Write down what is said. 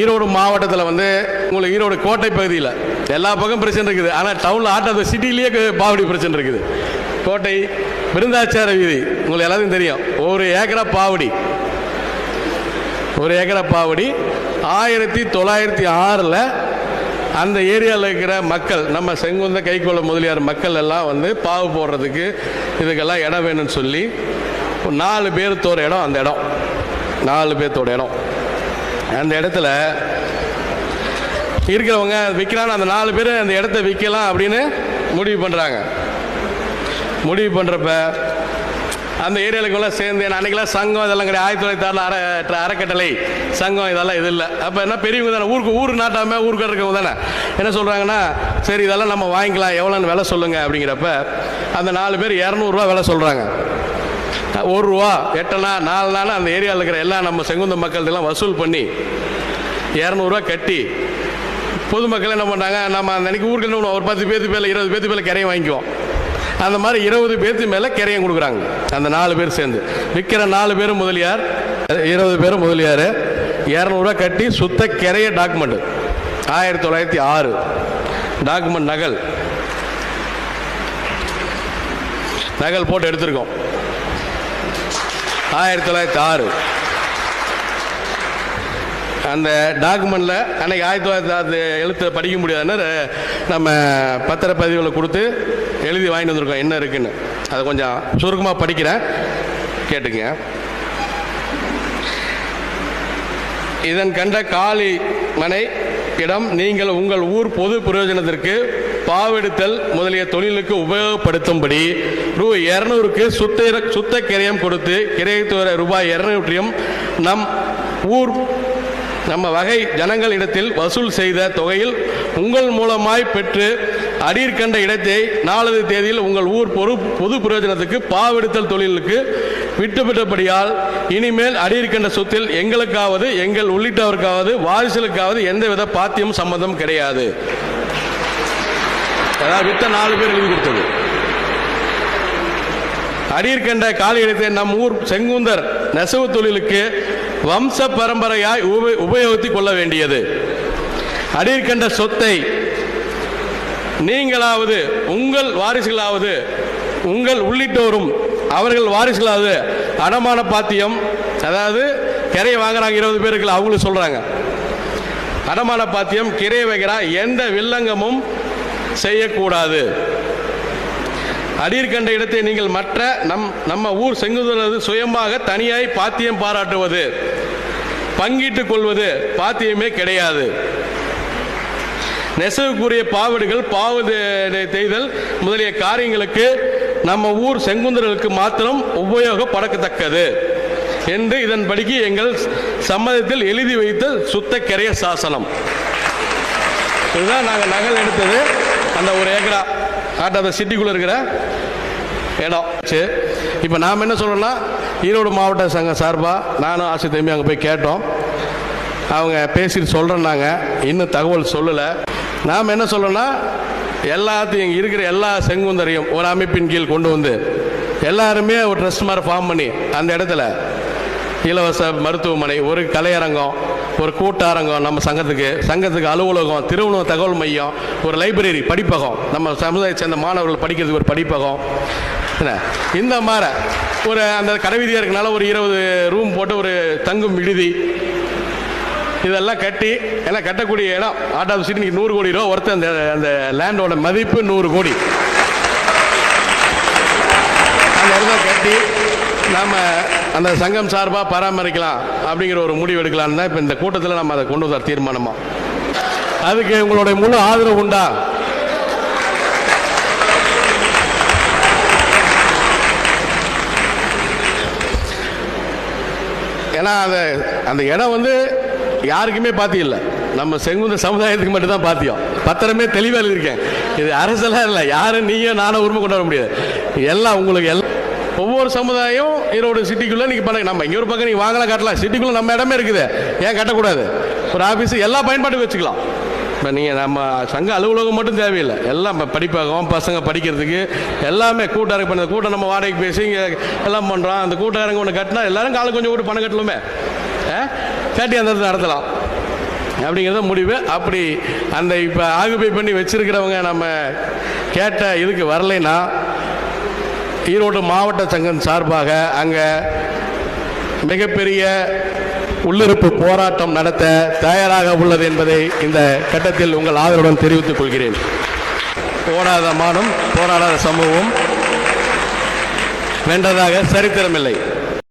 ஈரோடு மாவட்டத்தில் வந்து உங்களுக்கு ஈரோடு கோட்டை பகுதியில் எல்லா பக்கம் பிரச்சனை இருக்குது. ஆனால் டவுனில் ஆட்ட அந்த சிட்டிலேயே பாவடி பிரச்சனை இருக்குது. கோட்டை விருந்தாச்சார வீதி உங்களுக்கு எல்லாத்தையும் தெரியும். ஒரு ஏக்கரா பாவடி. ஒரு ஏக்கரா பாவடி. ஆயிரத்தி தொள்ளாயிரத்தி ஆறில் அந்த ஏரியாவில் இருக்கிற மக்கள் நம்ம செங்குந்த கைக்கோள முதலியார் மக்கள் எல்லாம் வந்து பாவு போடுறதுக்கு இதுக்கெல்லாம் இடம் வேணும்னு சொல்லி ஒரு நாலு பேர்த்தோட இடம் அந்த இடம். நாலு பேர்த்தோட இடம். அந்த இடத்துல இருக்கிறவங்க விற்கலான்னு அந்த நாலு பேர் அந்த இடத்த விற்கலாம் அப்படின்னு முடிவு பண்ணுறாங்க முடிவு பண்ணுறப்ப அந்த ஏரியாவுக்குள்ளே சேர்ந்து ஏன்னா அன்றைக்கெல்லாம் சங்கம் இதெல்லாம் கிடையாது. ஆயிரத்தி தொள்ளாயிரத்தி ஆறில் அற அறக்கட்டளை சங்கம் இதெல்லாம் இது இல்லை. அப்போ என்ன பெரியவங்க தானே? ஊருக்கு ஊர் நாட்டாமல் ஊருக்கு இருக்கவங்க தானே? என்ன சொல்கிறாங்கன்னா சரி இதெல்லாம் நம்ம வாங்கிக்கலாம். எவ்வளோன்னு விலை சொல்லுங்கள் அப்படிங்கிறப்ப அந்த நாலு பேர் இரநூறுவா விலை சொல்கிறாங்க ஒரு ரூபா. எட்டனா நாலு நாள் அந்த ஏரியாவில் இருக்கிற எல்லா நம்ம செங்குந்த மக்கள்தெல்லாம் வசூல் பண்ணி இரநூறுவா கட்டி பொதுமக்கள் என்ன பண்ணுறாங்க நம்ம அந்த அன்னைக்கு ஊருக்கு என்ன ஒரு பத்து பேர்த்து பேரில் இருபது பேர்த்து பேரில் கரையை வாங்கிக்குவோம். அந்த மாதிரி இருபது பேர்த்து மேலே கரையும் கொடுக்குறாங்க. அந்த நாலு பேர் சேர்ந்து. விற்கிற நாலு பேரும் முதலியார் இருபது பேரும் முதலியார். இரநூறுவா கட்டி சுத்த கரைய டாக்குமெண்ட் ஆயிரத்தி தொள்ளாயிரத்தி ஆறு. டாக்குமெண்ட் நகல். நகல் போட்டு எடுத்திருக்கோம். ஆயிரத்தி தொள்ளாயிரத்தி ஆறு. அந்த டாக்குமெண்ட்டில் அன்னைக்கு ஆயிரத்தி தொள்ளாயிரத்தி ஆறு எழுத்து படிக்க முடியாதுன்னு நம்ம பத்திரப்பதிவுகளை கொடுத்து எழுதி வாங்கிட்டு வந்திருக்கோம். என்ன இருக்குன்னு. அதை கொஞ்சம் சுருக்கமாக படிக்கிறேன். கேட்டுங்க. இதன் கண்ட காலி மனை இடம் நீங்கள் உங்கள் ஊர் பொது பிரயோஜனத்திற்கு பாவெடுத்தல் முதலிய தொழிலுக்கு உபயோகப்படுத்தும்படி ரூ இரநூறுக்கு சுத்த சுத்த கிரயம் கொடுத்து கிரயத்து வர ரூபாய் இரநூற்றையும் நம் ஊர் நம்ம வகை ஜனங்களிடத்தில் வசூல் செய்த தொகையில் உங்கள் மூலமாய் பெற்று அடீர் கண்ட இடத்தை நாலது தேதியில் உங்கள் ஊர் பொது பொது பிரயோஜனத்துக்கு பாவெடுத்தல் தொழிலுக்கு விட்டுவிட்டபடியால் இனிமேல் அடீர் கண்ட சொத்தில் எங்களுக்காவது எங்கள் உள்ளிட்டவருக்காவது வாரிசுகளுக்காவது எந்தவித பாத்தியம் சம்மந்தம் கிடையாது. அதாவது வித்த நாலு பேர் எழுதி கொடுத்தது. அடீர் கண்ட நம் ஊர் செங்குந்தர் நெசவு தொழிலுக்கு வம்ச பரம்பரையாய் உப- உபயோகித்துக் கொள்ள வேண்டியது. அடீர் கண்ட சொத்தை நீங்களாவது உங்கள் வாரிசுகளாவது உங்கள் உள்ளிட்டோரும் அவர்கள் வாரிசுகளாவது அடமான பாத்தியம் அதாவது கிரையை வாங்குறாங்க இருபது பேருக்கு அவங்களும் சொல்கிறாங்க அடமான பாத்தியம் கிரையை வைக்கிறா எந்த வில்லங்கமும் செய்யக்கூடாது. அடீர் கண்ட இடத்தை நீங்கள் மற்ற நம் நம்ம ஊர் செங்குதலது சுயமாக தனியாய் பாத்தியம் பாராட்டுவது பங்கிட்டுக் கொள்வது பாத்தியமே கிடையாது. நெசவுக்குரிய பாவடுகள் பாவு செய்தல் முதலிய காரியங்களுக்கு நம்ம ஊர் செங்குந்தர்களுக்கு மாத்திரம் உபயோகப்படக்கத்தக்கது என்று இதன்படிக்கு எங்கள் சம்மதத்தில் எழுதி வைத்த சுத்த கிரைய சாசனம். இதுதான் நாங்கள் நகல் எடுத்தது. அந்த ஒரு ஏக்கரா ஆட்டாத சிட்டிக்குள்ளே இருக்கிற இடம். சரி இப்போ நாம் என்ன சொல்கிறோன்னா ஈரோடு மாவட்ட சங்கம் சார்பாக நானும் ஆசை தம்பி அங்கே போய் கேட்டோம். அவங்க பேசிட்டு சொல்கிறேன்னாங்க இன்னும் தகவல் சொல்லலை. நாம் என்ன சொல்லணும்னா எல்லாத்தையும் இருக்கிற எல்லா செங்குந்தரையும் ஒரு அமைப்பின் கீழ் கொண்டு வந்து எல்லாருமே ஒரு ட்ரஸ்ட் மாதிரி ஃபார்ம் பண்ணி அந்த இடத்துல இலவச மருத்துவமனை ஒரு கலையரங்கம் ஒரு கூட்டாரங்கம் நம்ம சங்கத்துக்கு சங்கத்துக்கு அலுவலகம் திருவண்ண தகவல் மையம் ஒரு லைப்ரரி படிப்பகம். நம்ம சமுதாயத்தை சேர்ந்த மாணவர்கள் படிக்கிறதுக்கு ஒரு படிப்பகம். என்ன? இந்த மாதிரி ஒரு அந்த கடைவீதியாக இருக்கனால ஒரு இருபது ரூம் போட்டு ஒரு தங்கும் விடுதி. இதெல்லாம் கட்டி எல்லாம் கட்டக்கூடிய இடம் ஆட் ஆஃப் சிட்டி நூறு கோடி ரூபா ஒருத்தர் அந்த அந்த லேண்டோட மதிப்பு நூறு கோடி. அந்த இடத்த கட்டி நாம் அந்த சங்கம் சார்பாக பராமரிக்கலாம் அப்படிங்கிற ஒரு முடிவு எடுக்கலாம்னு தான் இப்போ இந்த கூட்டத்தில் நம்ம அதை கொண்டு வந்தார் தீர்மானமாக அதுக்கு உங்களுடைய முழு ஆதரவு உண்டா? ஏன்னா அது அந்த இடம் வந்து யாருக்குமே பாத்தியம் இல்லை. நம்ம செங்குந்த சமுதாயத்துக்கு மட்டும்தான் பாத்தியம். பத்திரமே தெளிவாக எழுதியிருக்கேன். இது அரசெல்லாம் இல்லை. யாரும் நீயும் நானும் உரிமை கொண்டு வர முடியாது. எல்லாம் உங்களுக்கு எல்லாம் ஒவ்வொரு சமுதாயம் ஈரோடு சிட்டிக்குள்ளே நீங்கள் பண்ண நம்ம இங்கே ஒரு பக்கம் நீங்கள் வாங்கலாம் கட்டலாம். சிட்டிக்குள்ளே நம்ம இடமே இருக்குது. ஏன் கட்டக்கூடாது? ஒரு ஆஃபீஸு எல்லா பயன்பாட்டுக்கும் வச்சுக்கலாம். இப்போ நீங்கள் நம்ம சங்க அலுவலகம் மட்டும் தேவையில்லை. எல்லாம் இப்போ படிப்பாகவும் பசங்க படிக்கிறதுக்கு எல்லாமே கூட்டாரங்க பண்ண கூட்டம் நம்ம வாடகைக்கு பேசி இங்கே எல்லாம் பண்ணுறோம் அந்த கூட்டாரங்க ஒன்று கட்டினா எல்லாரும் காலை கொஞ்சம் கூட பணம் கட்டலுமே ஆ? கட்டி அந்த இடத்துல நடத்தலாம். அப்படிங்கிறத முடிவு. அப்படி அந்த இப்போ ஆகுபை பண்ணி வச்சிருக்கிறவங்க நம்ம கேட்ட இதுக்கு வரலைன்னா ஈரோடு மாவட்ட சங்கம் சார்பாக அங்கே மிகப்பெரிய உள்ளிருப்பு போராட்டம் நடத்த தயாராக உள்ளது என்பதை இந்த கட்டத்தில் உங்கள் ஆதரவுடன் தெரிவித்துக் கொள்கிறேன். போராத மானம் போராடாத சமூகம் வென்றதாக சரித்திரமில்லை.